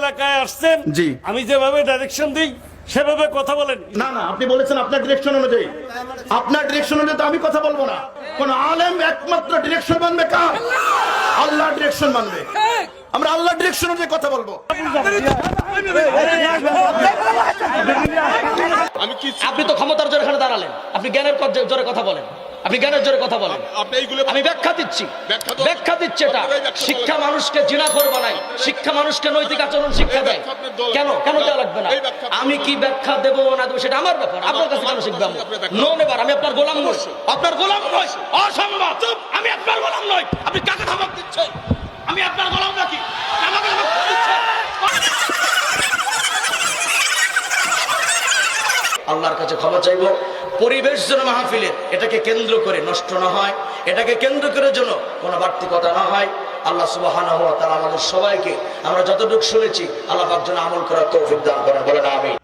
এলাকায় আসছেন জি। আমি যেভাবে ডাইরেকশন দিই সেভাবে কথা বলেন। না না আপনি বলেছেন আপনার ডিরেকশন অনুযায়ী। আপনার ডিরেকশন অনুযায়ী তো আমি কথা বলব না। কোন আলেম একমাত্র ডিরেকশন মানবে কার? আল্লাহ ডিরেকশন মানবে। আমরা আল্লাহ ডিরেকশন অনুযায়ী কথা বলব। আমি কি আপনি তো ক্ষমতার জোরে এখানে দাঁড়ালেন। আপনি জ্ঞানের জোরে কথা বলেন। আপনি জ্ঞানের জোরে কথা বলেন। আমি ব্যাখ্যা দিচ্ছি। ব্যাখ্যা দিচ্ছে এটা। শিক্ষা মানুষকে জিনা করবে নাই। শিক্ষা মানুষকে নৈতিক আচরণ শিক্ষা দেয়। কেন? কেন দেওয়া লাগবে না? আমি কি ব্যাখ্যা দেবো না দেবো সেটা আমার ব্যাপার। আপনার কাছে কেন শিখবে নো নেবার আমি আপনার গোলাম নই। আপনার গোলাম নই। অসম্ভব। আমি আপনার গোলাম নই আপনি কাকে ধমক দিচ্ছেন আমি আপনার গোলাম নাকি আমাকে ধমক দিচ্ছেন আল্লাহর কাছে ক্ষমা চাইব। পরিবেশ যেন মাহফিলের এটাকে কেন্দ্র করে নষ্ট না হয়, এটাকে কেন্দ্র করে যেন কোনো বাড়তি কথা না হয়। আল্লাহ সুবহানাহু হওয়া তারা আমাদের সবাইকে, আমরা যতটুকু শুনেছি, আল্লাহ যেন আমল করার তৌফিক দান করেন। বলেন আমিন।